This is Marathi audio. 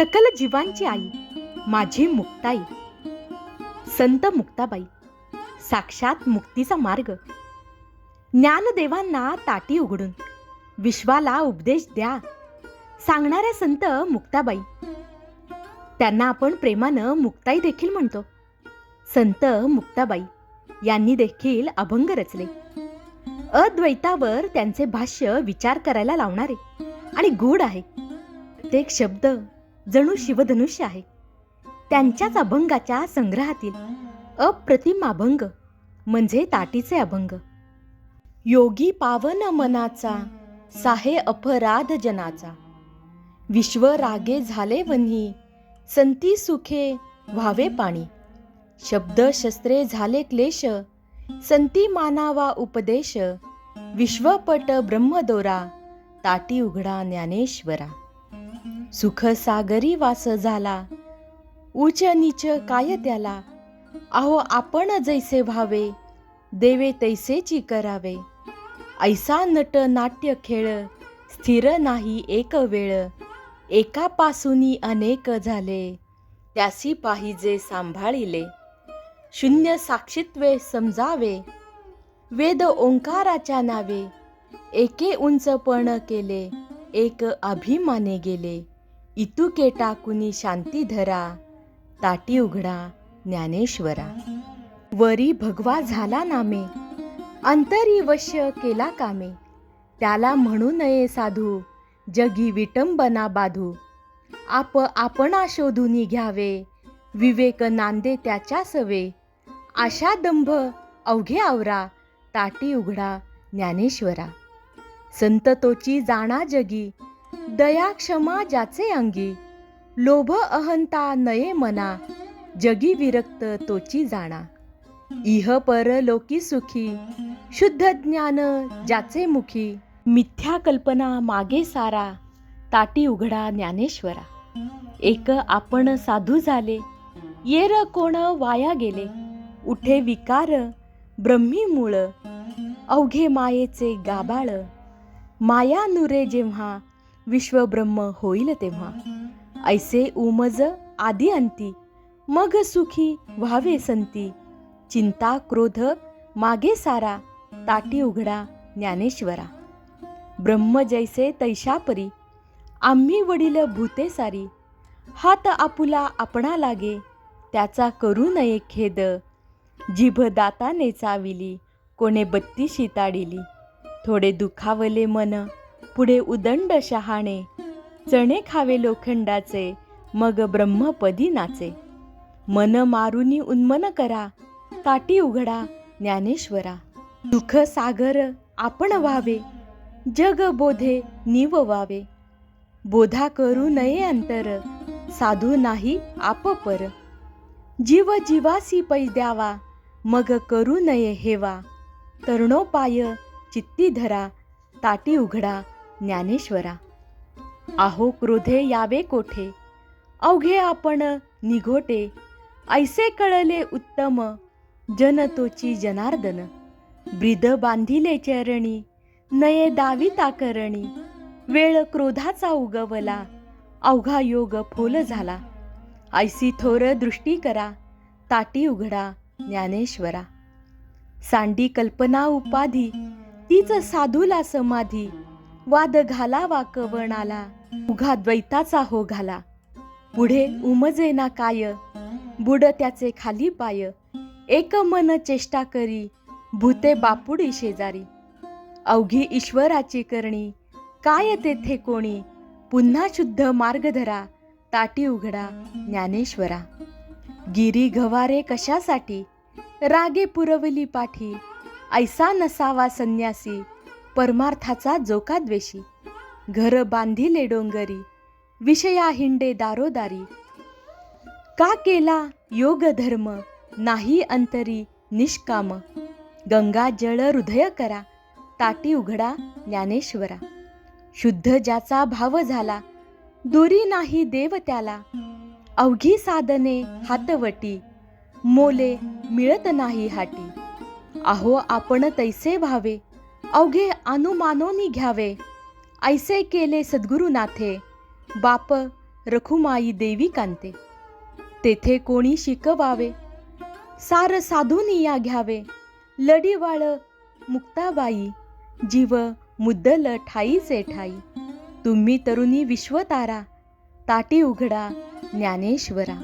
सकल जीवांची आई माझी मुक्ताई. संत मुक्ताबाई साक्षात मुक्तीचा मार्ग. ज्ञानदेवांना ताटी उघडून विश्वाला उपदेश द्या सांगणाऱ्या संत मुक्ताबाई. त्यांना आपण प्रेमानं मुक्ताई देखील म्हणतो. संत मुक्ताबाई यांनी देखील अभंग रचले. अद्वैतावर त्यांचे भाष्य विचार करायला लावणारे आणि गूढ आहे. प्रत्येक शब्द जणू शिवधनुष्य आहे. त्यांच्याच अभंगाच्या संग्रहातील अप्रतिम अभंग म्हणजे ताटीचे अभंग. योगी पावन मनाचा साहे अपराध जनाचा. विश्व रागे झाले वन्ही संती सुखे व्हावे पाणी. शब्द शस्त्रे झाले क्लेश संती मानावा उपदेश. विश्वपट ब्रह्मदोरा ताटी उघडा ज्ञानेश्वरा. सुख सागरी वास झाला. उच नीच काय त्याला? अहो आपण जैसे व्हावे देवे तैसेची करावे. ऐसा नट नाट्य खेळ स्थिर नाही एक वेळ. एकापासूनी अनेक झाले त्यासी पाहिजे सांभाळिले. शून्य साक्षित्वे समजावे वेद ओंकाराच्या नावे. एके उंचपण केले एक अभिमाने गेले. इतुके टाकुनी शांती धरा ताटी उघडा ज्ञानेश्वरा. वरी भगवा झाला नामे अंतरी वश्य केला कामे. त्याला म्हणू नये साधू जगी विटंबना बाधू. आप आपणा शोधून घ्यावे विवेक नांदे त्याच्या सवे. आशा दंभ अवघे आवरा ताटी उघडा ज्ञानेश्वरा. संत तोची जाणा जगी दया क्षमा ज्याचे अंगी. लोभ अहंता नये मना. जगी विरक्त तोची जाणा. इह पर लोकी सुखी. शुद्ध ज्ञान ज्याचे मुखी. मिथ्या कल्पना मागे सारा. ताटी उघडा ज्ञानेश्वरा. एक आपण साधू झाले. येर कोण वाया गेले. उठे विकार ब्रह्मी मूळ. अवघे मायेचे गाबाळ. माया नुरे जेव्हा विश्वब्रह्म होईल तेव्हा. ऐसे उमज आदी अंती मग सुखी व्हावे संती. चिंता क्रोध मागे सारा ताटी उघडा ज्ञानेश्वरा. ब्रह्म जैसे तैशापरी आम्ही वडील भूते सारी. हात आपुला आपणा लागे त्याचा करू नये खेद. जिभ दाताने चाविली कोणे बत्तीशी ताडिली थोडे दुखावले मन पुढे उदंड शहाणे चणे खावे लोखंडाचे मग ब्रह्मपदी नाचे. मन मारुनी उन्मन करा ताटी उघडा ज्ञानेश्वरा. दुःख सागर आपण व्हावे जग बोधे निव व्हावे बोधा करू नये अंतर साधू नाही आप पर जीव जीवासी पै द्यावा मग करू नये हेवा. तरुणोपाय चित्ती धरा ताटी उघडा ज्ञानेश्वरा. आहो क्रोधे यावे कोठे? अवघे आपण निघोटे. ऐसे कळले उत्तम जनतोची जनार्दन. ब्रिद बांधिले चरणी नये दावी ताकरणी वेळ क्रोधाचा उगवला अवघा योग फोल झाला. ऐसी थोर दृष्टी करा ताटी उघडा ज्ञानेश्वरा. सांडी कल्पना उपाधी तीच साधूला समाधी. वाद घाला वा कवणाला उघा द्वैताचा हो घाला. पुढे उमजे ना काय बुड त्याचे खाली पाय. एक मन चेष्टा करी भूते बापुडी शेजारी. अवघी ईश्वराची करणी काय तेथे कोणी? पुन्हा शुद्ध मार्ग धरा ताटी उघडा ज्ञानेश्वरा. गिरी गवारे कशासाठी? रागे पुरवली पाठी ऐसा नसावा संन्यासी. परमार्थाचा जोका द्वेषी. घर बांधिले डोंगरी विषया हिंडे दारोदारी. का केला योग धर्म नाही अंतरी निष्काम. गंगा जळ हृदय करा ताटी उघडा ज्ञानेश्वरा. शुद्ध ज्याचा भाव झाला दुरी नाही देव त्याला. अवघी साधने हातवटी मोले मिळत नाही हाटी. अहो आपण तैसे व्हावे अवघे अनुमानोनी घ्यावे. ऐसे केले सद्गुरुनाथे. बाप रखुमाई देवी कांते. तेथे कोणी शिकवावे? सार साधूनी या घ्यावे. लढीवाळ मुक्ताबाई जीव मुद्दल ठाईचे ठाई. तुम्ही तरुणी विश्वतारा ताटी उघडा ज्ञानेश्वरा.